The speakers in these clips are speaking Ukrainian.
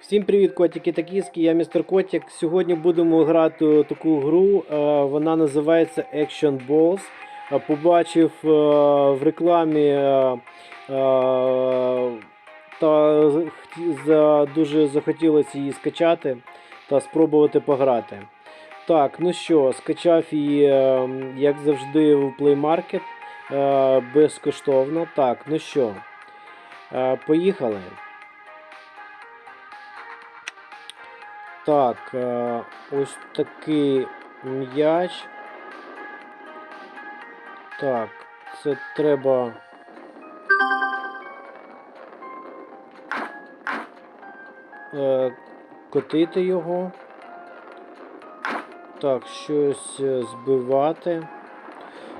Всім привіт, котики та кіски, я містер Котик. Сьогодні будемо грати таку гру. е, Вона називається Action Balls. Е, Побачив е, в рекламі та дуже захотілося її скачати та спробувати пограти. Так, ну що, скачав її, як завжди, в Play Market безкоштовно. Так, ну що, поїхали. Так, е, ось такий м'яч. Так, це треба. Е, котити його. Так, щось е, збивати.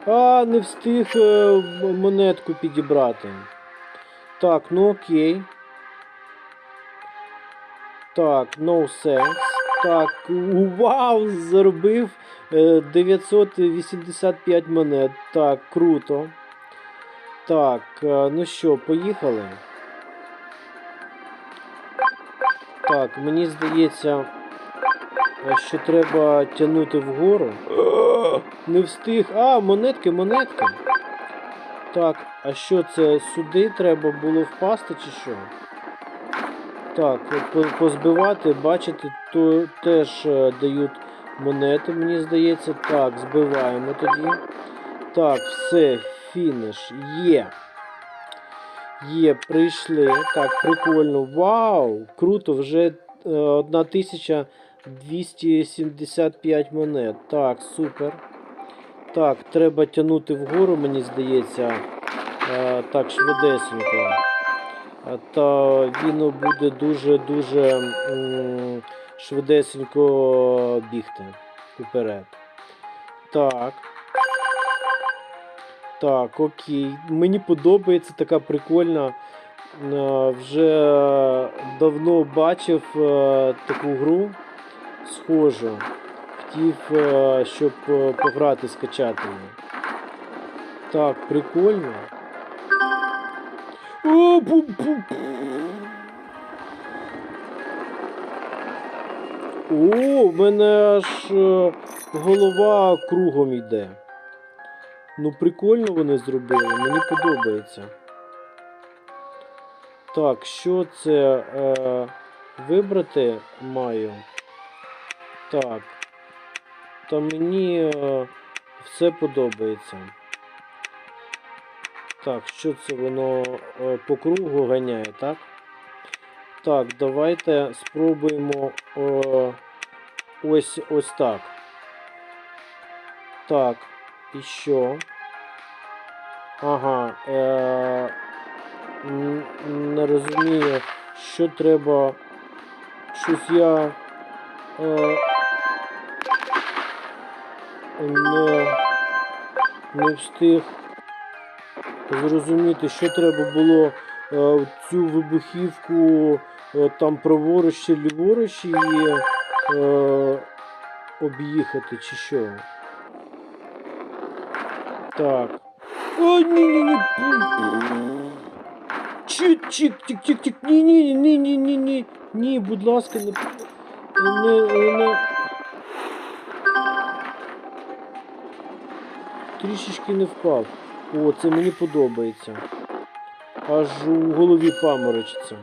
А, не встиг монетку підібрати. Так, ну окей. Так, no sense. Так, вау, заробив е, 985 монет. Так, круто. Так, е, ну що, поїхали. Так, мені здається, е, що треба тягнути вгору. Не встиг. А, монетки, монетки. Так, а що це? Сюди треба було впасти чи що? Так, позбивати, бачите, то теж е, дають монети, мені здається. Так, збиваємо тоді. Так, все, фініш. Є. Є, прийшли. Так, прикольно. Вау! Круто, вже е, 1275 монет. Так, супер. Так, треба тягнути вгору, мені здається. Е, так, швидесенько. Та він буде дуже-дуже швидесенько бігти уперед. Так. Так, окей. Мені подобається така прикольна. Е, Вже давно бачив е, таку гру схожу. Хотів, е, щоб пограти, скачати. Так, прикольно. О, в мене аж е, голова кругом йде. Ну, прикольно вони зробили, мені подобається. Так, що це е, вибрати маю? Так. Та мені е, все подобається. Так, що це воно е, по кругу ганяє, так? Так, давайте спробуємо е, ось ось так. Так, і що? Ага, е, не розумію, що треба. Щось я е, не, не встиг зрозуміти, що треба було е, цю вибухівку е, там праворуч чи ліворуч її е, об'їхати, чи що. Так. О, ні, ні, ні. Чик, чик, тик, тик, тик. Ні, ні, ні, ні, ні, ні. Ні, будь ласка, не. Не, не. Трішечки не впав. О, це мені подобається. Аж у голові паморочиться.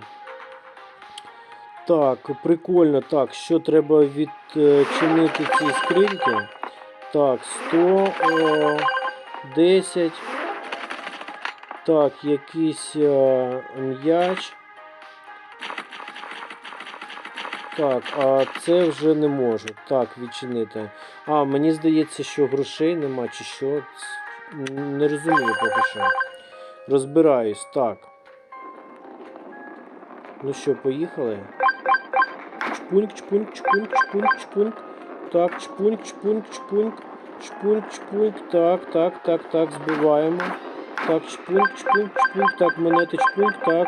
Так, прикольно. Так, що треба відчинити ці скриньки? Так, 100, е, 10. Так, якийсь е, м'яч. Так, а це вже не можу. Так, відчинити. А, мені здається, що грошей нема, чи що. Не розумію поки що. Розбираюсь, так. Ну що, поїхали? Чпуньк, чпуньк, чпуньк, чпуньк, чпуньк. Так, чпуньк, чпуньк, чпуньк. Чпуньк, чпуньк. Так, так, так, так, збиваємо. Так, чпуньк, чпуньк, чпуньк. Так, монети чпуньк, так.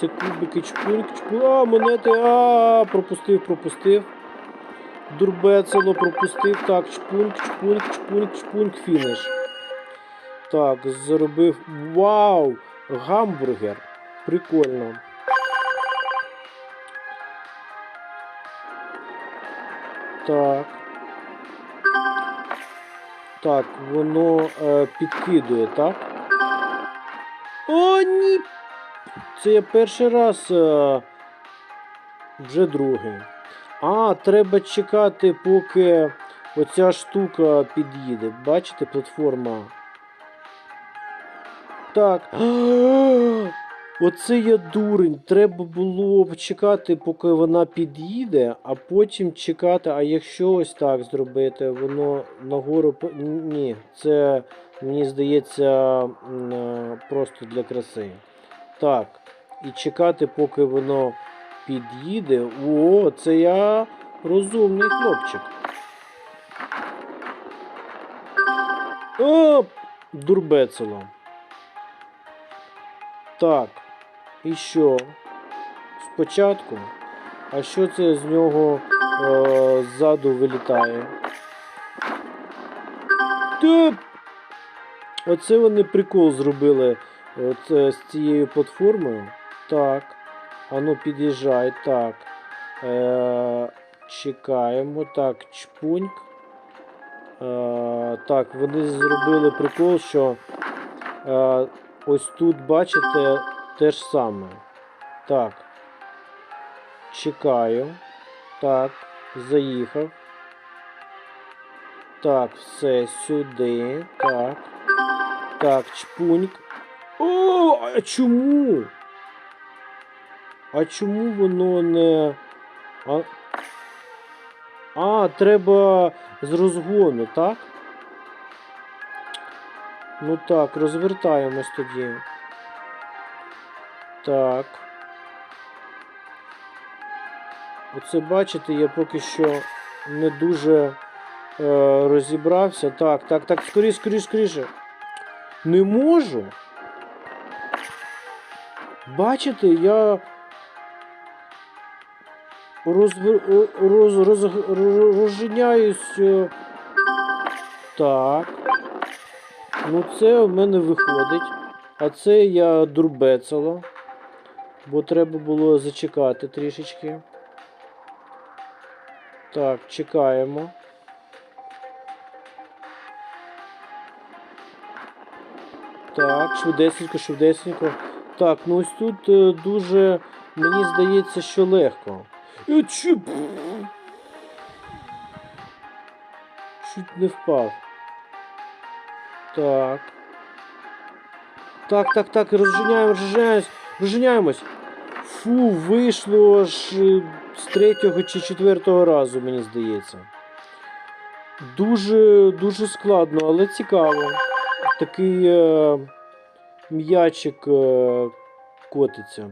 Це кубики чпуньк, чпуньк. А, монети. А, пропустив, пропустив. Дурбецело пропустив. Так, чпуньк, чпуньк, чпуньк, чпуньк, фініш. Так, заробив. Вау! Гамбургер. Прикольно. Так. Так, воно е, підкидує, так? О, ні! Це я перший раз. Е, вже другий. А, треба чекати, поки оця штука під'їде. Бачите, платформа. Так. Оце я дурень. Треба було чекати, поки вона під'їде, а потім чекати. А якщо ось так зробити, воно нагору. Ні, це мені здається е, просто для краси. Так. І чекати, поки воно під'їде. О, це я розумний хлопчик. О, дурбецело. Так. І що? Спочатку. А що це з нього е, ззаду вилітає? Та... Оце вони прикол зробили от, з цією платформою. Так. Ану, під'їжджай. Так. Е, чекаємо. Так, чпуньк. Е, так, вони зробили прикол, що е, ось тут, бачите, те ж саме. Так. Чекаю. Так, заїхав. Так, все сюди. Так. Так, чпуньк. О, а чому? А чому воно не. А, а треба з розгону, так? Ну так, розвертаємось тоді. Так. Оце бачите, я поки що не дуже е, розібрався. Так, так, так, скоріше, скоріше, скоріше. Не можу. Бачите, я розвер... роз... роз... роз... розженяюсь. е. Так. Ну, це в мене виходить. А це я дурбецело. Бо треба було зачекати трішечки. Так, чекаємо. Так, швидесенько, швидесенько. Так, ну ось тут е, дуже, мені здається, що легко. Чуть не впав. Так. Так, так, так, розженяємо, розженяємось, розженяємось. Фу, вийшло аж е, з третього чи четвертого разу, мені здається. Дуже, дуже складно, але цікаво. Такий е, м'ячик е, котиться.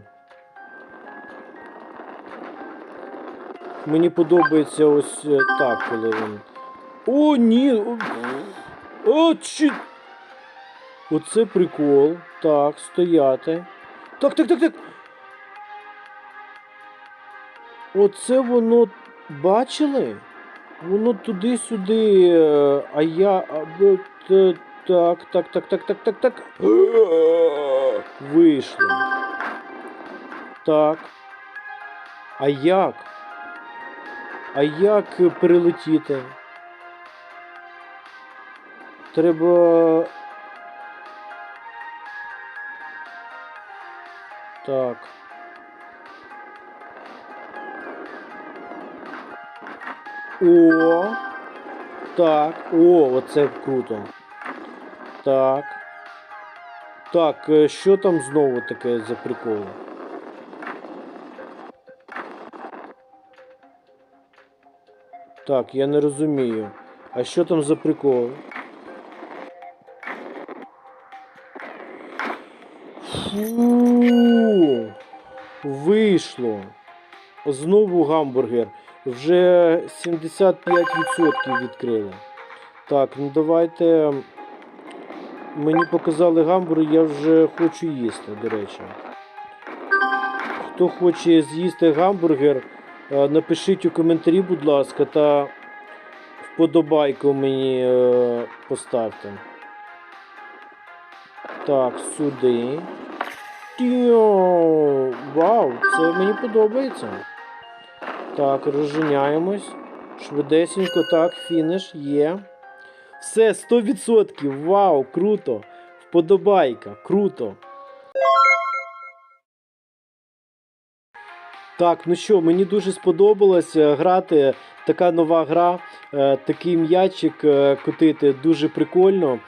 Мені подобається ось е, так, коли він. О, ні! О, о чи... Оце прикол. Так, стояти. Так, так, так, так. Оце воно бачили? Воно туди-сюди, е, а я. Так, так, так, так, так, так, так. Вийшло. Так. А як? А як перелетіти? Треба. Так. О! Так. О, оце круто. Так. Так, е, що там знову таке за прикол? Так, я не розумію. А що там за прикол? Фу, вийшло. Знову гамбургер. Вже 75% відкрили. Так, ну давайте. Мені показали гамбургер, я вже хочу їсти, до речі. Хто хоче з'їсти гамбургер, е, напишіть у коментарі, будь ласка, та вподобайку мені е, поставте. Так, сюди. Тіо! Вау, це мені подобається. Так, розженяємось. Швидесенько, так, фініш є. Все, 100%. Вау, круто. Вподобайка, круто. Так, ну що, мені дуже сподобалось грати. Така нова гра, е, такий м'ячик е, котити дуже прикольно.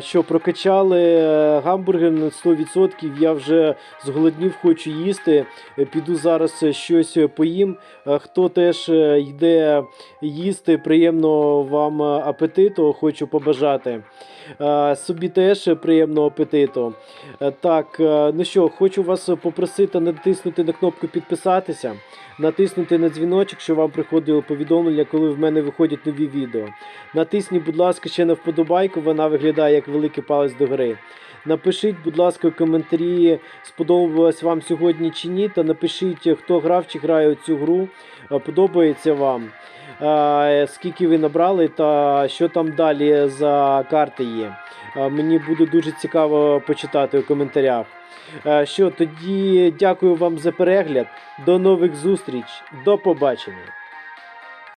Що прокачали е, гамбургер на 100%. Я вже зголоднів, хочу їсти. Е, Піду зараз е, щось поїм. Хто теж йде їсти, приємного вам апетиту, хочу побажати. Собі теж приємного апетиту. Так, ну що, хочу вас попросити натиснути на кнопку підписатися, натиснути на дзвіночок, щоб вам приходило повідомлення, коли в мене виходять нові відео. Натисніть, будь ласка, ще на вподобайку, вона виглядає як великий палець догори. Напишіть, будь ласка, в коментарі, сподобалось вам сьогодні чи ні, та напишіть, хто грав чи грає цю гру, е, подобається вам. Е, Скільки ви набрали та що там далі за карти є. Е, Мені буде дуже цікаво почитати у коментарях. Що тоді дякую вам за перегляд. До нових зустріч. До побачення.